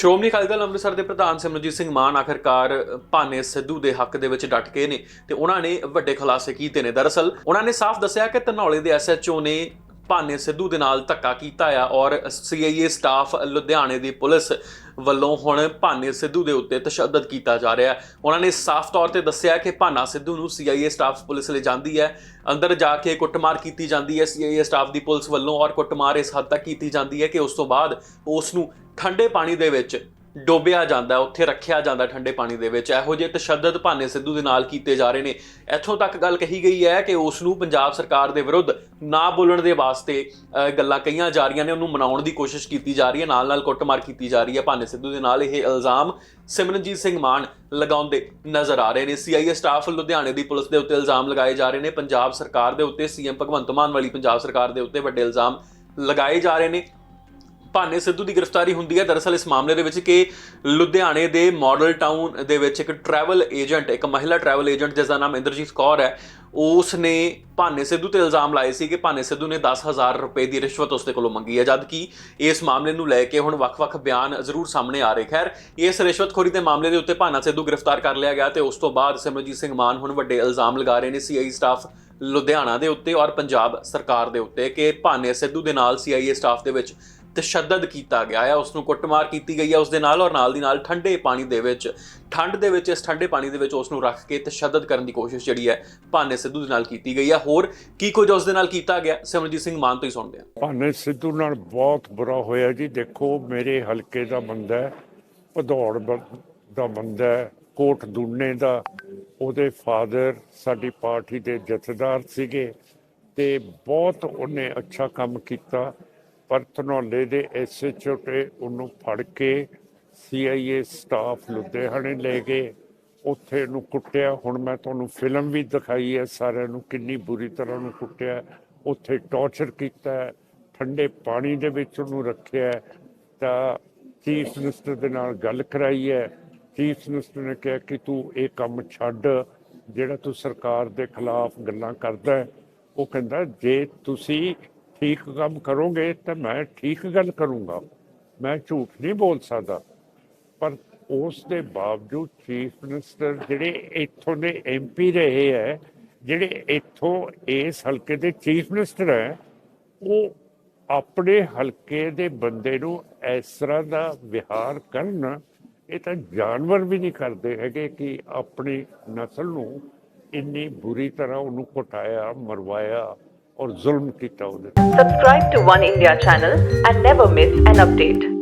ਸ਼੍ਰੋਮਣੀ ਅਕਾਲੀ ਦਲ ਅੰਮ੍ਰਿਤਸਰ ਦੇ ਪ੍ਰਧਾਨ ਸਿਮਰਜੀਤ ਸਿੰਘ ਮਾਨ ਆਖਰਕਾਰ ਭਾਨੇ ਸਿੱਧੂ ਦੇ ਹੱਕ ਦੇ ਵਿੱਚ ਡਟ ਕੇ ਨੇ ਤੇ ਉਹਨਾਂ ਨੇ ਵੱਡੇ ਖੁਲਾਸੇ ਕੀਤੇ ਨੇ। ਦਰਅਸਲ, ਉਹਨਾਂ ਨੇ ਸਾਫ਼ ਦੱਸਿਆ ਕਿ ਧਨੌਲੇ ਦੇ ਐਸਐਚਓ ਨੇ ਭਾਨੇ ਸਿੱਧੂ ਦੇ ਨਾਲ ਧੱਕਾ ਕੀਤਾ ਆ ਔਰ ਸੀਆਈਏ ਸਟਾਫ ਲੁਧਿਆਣੇ ਦੀ ਪੁਲਿਸ ਵੱਲੋਂ ਹੁਣ ਭਾਨੇ ਸਿੱਧੂ ਦੇ ਉੱਤੇ ਤਸ਼ੱਦਦ ਕੀਤਾ ਜਾ ਰਿਹਾ ਹੈ। ਉਹਨਾਂ ਨੇ ਸਾਫ਼ ਤੌਰ ਤੇ ਦੱਸਿਆ ਕਿ ਭਾਨਾ ਸਿੱਧੂ ਨੂੰ ਸੀਆਈਏ ਸਟਾਫ ਪੁਲਿਸ ਲੈ ਜਾਂਦੀ ਹੈ। ਅੰਦਰ ਜਾ ਕੇ ਕੁੱਟਮਾਰ ਕੀਤੀ ਜਾਂਦੀ ਹੈ ਸੀਆਈਏ ਸਟਾਫ ਦੀ ਪੁਲਿਸ ਵੱਲੋਂ ਔਰ ਕੁੱਟਮਾਰ ਇਸ ਹੱਦ ਤੱਕ ਕੀਤੀ ਜਾਂਦੀ ਹੈ ਕਿ ਉਸ ਤੋਂ ਬਾਅਦ ਉਸ ਨੂੰ ਠੰਡੇ ਪਾਣੀ ਦੇ ਵਿੱਚ ਡੋਬਿਆ ਜਾਂਦਾ ਉੱਥੇ ਰੱਖਿਆ ਜਾਂਦਾ ਠੰਡੇ ਪਾਣੀ ਦੇ ਵਿੱਚ। ਇਹੋ ਜਿਹੇ ਤਸ਼ੱਦਦ ਭਾਨੇ ਸਿੱਧੂ ਦੇ ਨਾਲ ਕੀਤੇ ਜਾ ਰਹੇ ਨੇ। ਇੱਥੋਂ ਤੱਕ ਗੱਲ ਕਹੀ ਗਈ ਹੈ ਕਿ ਉਸ ਨੂੰ ਪੰਜਾਬ ਸਰਕਾਰ ਦੇ ਵਿਰੁੱਧ ਨਾ ਬੋਲਣ ਦੇ ਵਾਸਤੇ ਗੱਲਾਂ ਕਹੀਆਂ ਜਾ ਰਹੀਆਂ ਨੇ, ਉਹਨੂੰ ਮਨਾਉਣ ਦੀ ਕੋਸ਼ਿਸ਼ ਕੀਤੀ ਜਾ ਰਹੀ ਹੈ ਨਾਲ ਨਾਲ ਕੁੱਟਮਾਰ ਕੀਤੀ ਜਾ ਰਹੀ ਹੈ ਭਾਨੇ ਸਿੱਧੂ ਦੇ ਨਾਲ। ਇਹ ਇਲਜ਼ਾਮ ਸਿਮਰਨਜੀਤ ਸਿੰਘ ਮਾਨ ਲਗਾਉਂਦੇ ਨਜ਼ਰ ਆ ਰਹੇ ਨੇ। ਸੀਆਈਏ ਸਟਾਫ ਲੁਧਿਆਣੇ ਦੀ ਪੁਲਿਸ ਦੇ ਉੱਤੇ ਇਲਜ਼ਾਮ ਲਗਾਏ ਜਾ ਰਹੇ ਨੇ। ਪੰਜਾਬ ਸਰਕਾਰ ਦੇ ਉੱਤੇ ਸੀਐਮ ਭਗਵੰਤ ਮਾਨ ਵਾਲੀ ਪੰਜਾਬ ਸਰਕਾਰ ਦੇ ਉੱਤੇ ਵੱਡੇ ਇਲਜ਼ਾਮ ਲਗਾਏ ਜਾ ਰਹੇ ਨੇ। ਭਾਨੇ ਸਿੱਧੂ ਦੀ ਗ੍ਰਿਫਤਾਰੀ ਹੁੰਦੀ ਹੈ। ਦਰਅਸਲ ਇਸ ਮਾਮਲੇ ਦੇ ਵਿੱਚ ਕਿ ਲੁਧਿਆਣੇ ਦੇ ਮਾਡਲ ਟਾਊਨ ਦੇ ਵਿੱਚ ਇੱਕ ਟਰੈਵਲ ਏਜੰਟ, ਇੱਕ ਮਹਿਲਾ ਟਰੈਵਲ ਏਜੰਟ ਜਿਸ ਦਾ ਨਾਮ ਇੰਦਰਜੀਤ ਕੌਰ ਹੈ ਉਸ ਨੇ ਭਾਨੇ ਸਿੱਧੂ ਤੇ ਇਲਜ਼ਾਮ ਲਾਏ ਸੀ ਕਿ ਭਾਨੇ ਸਿੱਧੂ ਨੇ 10000 ਰੁਪਏ ਦੀ ਰਿਸ਼ਵਤ ਉਸਦੇ ਕੋਲੋਂ ਮੰਗੀ ਹੈ ਜਦ ਕਿ ਇਸ ਮਾਮਲੇ ਨੂੰ ਲੈ ਕੇ ਹੁਣ ਵੱਖ-ਵੱਖ ਬਿਆਨ ਜ਼ਰੂਰ ਸਾਹਮਣੇ ਆ ਰਹੇ। ਖੈਰ, ਇਸ ਰਿਸ਼ਵਤਖੋਰੀ ਦੇ ਮਾਮਲੇ ਦੇ ਉੱਤੇ ਭਾਨਾ ਸਿੱਧੂ ਗ੍ਰਿਫਤਾਰ ਕਰ ਲਿਆ ਗਿਆ ਤੇ ਉਸ ਤੋਂ ਬਾਅਦ ਸਿਮਰਜੀਤ ਸਿੰਘ ਮਾਨ ਹੁਣ ਵੱਡੇ ਇਲਜ਼ਾਮ ਲਗਾ ਰਹੇ ਨੇ ਸੀਆਈ ਸਟਾਫ ਲੁਧਿਆਣਾ ਦੇ ਉੱਤੇ ਔਰ ਪੰਜਾਬ ਸਰਕਾਰ ਦੇ ਉੱਤੇ ਕਿ ਭਾਨੇ ਸਿੱਧੂ ਦੇ ਨਾਲ ਸੀਆਈਏ ਸਟਾਫ ਦੇ ਵਿੱਚ ਤਸ਼ੱਦਦ ਕੀਤਾ ਗਿਆ ਹੈ ਉਸ ਨੂੰ ਕੁੱਟਮਾਰ ਕੀਤੀ ਗਈ ਹੈ ਉਸ ਦੇ ਨਾਲ ਔਰ ਨਾਲ ਦੀ ਨਾਲ ਠੰਡੇ ਪਾਣੀ ਦੇ ਵਿੱਚ, ਠੰਡ ਦੇ ਵਿੱਚ, ਇਸ ਠੰਡੇ ਪਾਣੀ ਦੇ ਵਿੱਚ ਉਸ ਨੂੰ ਰੱਖ ਕੇ ਤਸ਼ੱਦਦ ਕਰਨ ਦੀ ਕੋਸ਼ਿਸ਼ ਜਿਹੜੀ ਹੈ ਭਾਨੇ ਸਿੱਧੂ ਦੇ ਨਾਲ ਕੀਤੀ ਗਈ ਹੈ ਹੋਰ ਕੀ ਕੁਝ ਉਸ ਦੇ ਨਾਲ ਕੀਤਾ ਗਿਆ? ਸਿਮਰਜੀਤ ਸਿੰਘ ਮਾਨ ਤੋਂ ਹੀ ਸੁਣਦੇ ਹਾਂ। ਭਾਨੇ ਸਿੱਧੂ ਨਾਲ ਬਹੁਤ ਬੁਰਾ ਹੋਇਆ ਜੀ। ਦੇਖੋ, ਮੇਰੇ ਹਲਕੇ ਦਾ ਬੰਦਾ ਹੈ, ਭਦੌੜ ਦਾ ਬੰਦਾ ਹੈ, ਕੋਟ ਦੁੰਨੇ ਦਾ। ਉਹਦੇ ਫਾਦਰ ਸਾਡੀ ਪਾਰਟੀ ਦੇ ਜਥੇਦਾਰ ਸੀਗੇ ਤੇ ਬਹੁਤ ਉਹਨੇ ਅੱਛਾ ਕੰਮ ਕੀਤਾ। ਪਰ ਧਨੌਲੇ ਦੇ ਐਸਐਚਓ ਤੇ ਉਹਨੂੰ ਫੜ ਕੇ ਸੀਆਈਏ ਸਟਾਫ ਲੁਧਿਆਣੇ ਲੈ ਗਏ। ਉੱਥੇ ਨੂੰ ਕੁੱਟਿਆ। ਹੁਣ ਮੈਂ ਤੁਹਾਨੂੰ ਫਿਲਮ ਵੀ ਦਿਖਾਈ ਹੈ। ਸਾਰਿਆਂ ਨੂੰ ਕਿੰਨੀ ਬੁਰੀ ਤਰ੍ਹਾਂ ਨੂੰ ਕੁੱਟਿਆ। ਉੱਥੇ ਟੌਰਚਰ ਕੀਤਾ ਠੰਡੇ ਪਾਣੀ ਦੇ ਵਿੱਚ ਉਹਨੂੰ ਰੱਖਿਆ ਤਾਂ ਚੀਫ ਮਿਨਿਸਟਰ ਦੇ ਨਾਲ ਗੱਲ ਕਰਾਈ ਹੈ। ਚੀਫ ਮਿਨਿਸਟਰ ਨੇ ਕਿਹਾ ਕਿ ਤੂੰ ਇਹ ਕੰਮ ਛੱਡ। ਜਿਹੜਾ ਤੂੰ ਸਰਕਾਰ ਦੇ ਖਿਲਾਫ ਗੱਲਾਂ ਕਰਦਾ ਉਹ ਕਹਿੰਦਾ, ਜੇ ਤੁਸੀਂ ਠੀਕ ਕੰਮ ਕਰੋਗੇ ਤਾਂ ਮੈਂ ਠੀਕ ਗੱਲ ਕਰੂੰਗਾ। ਮੈਂ ਝੂਠ ਨਹੀਂ ਬੋਲ ਸਕਦਾ। ਪਰ ਉਸ ਦੇ ਬਾਵਜੂਦ ਚੀਫ ਮਿਨਿਸਟਰ ਜਿਹੜੇ ਇੱਥੋਂ ਦੇ ਐਮਪੀ ਰਹੇ ਹੈ, ਜਿਹੜੇ ਇੱਥੋਂ ਇਸ ਹਲਕੇ ਦੇ ਚੀਫ ਮਿਨਿਸਟਰ ਹੈ, ਉਹ ਆਪਣੇ ਹਲਕੇ ਦੇ ਬੰਦੇ ਨੂੰ ਇਸ ਤਰ੍ਹਾਂ ਦਾ ਵਿਹਾਰ ਕਰਨ, ਇਹ ਤਾਂ ਜਾਨਵਰ ਵੀ ਨਹੀਂ ਕਰਦੇ ਹੈਗੇ ਕਿ ਆਪਣੀ ਨਸਲ ਨੂੰ ਇੰਨੀ ਬੁਰੀ ਤਰ੍ਹਾਂ ਉਹਨੂੰ ਕੁਟਾਇਆ, ਮਰਵਾਇਆ। और जुल्म की Tod subscribe to one India channel and never miss an update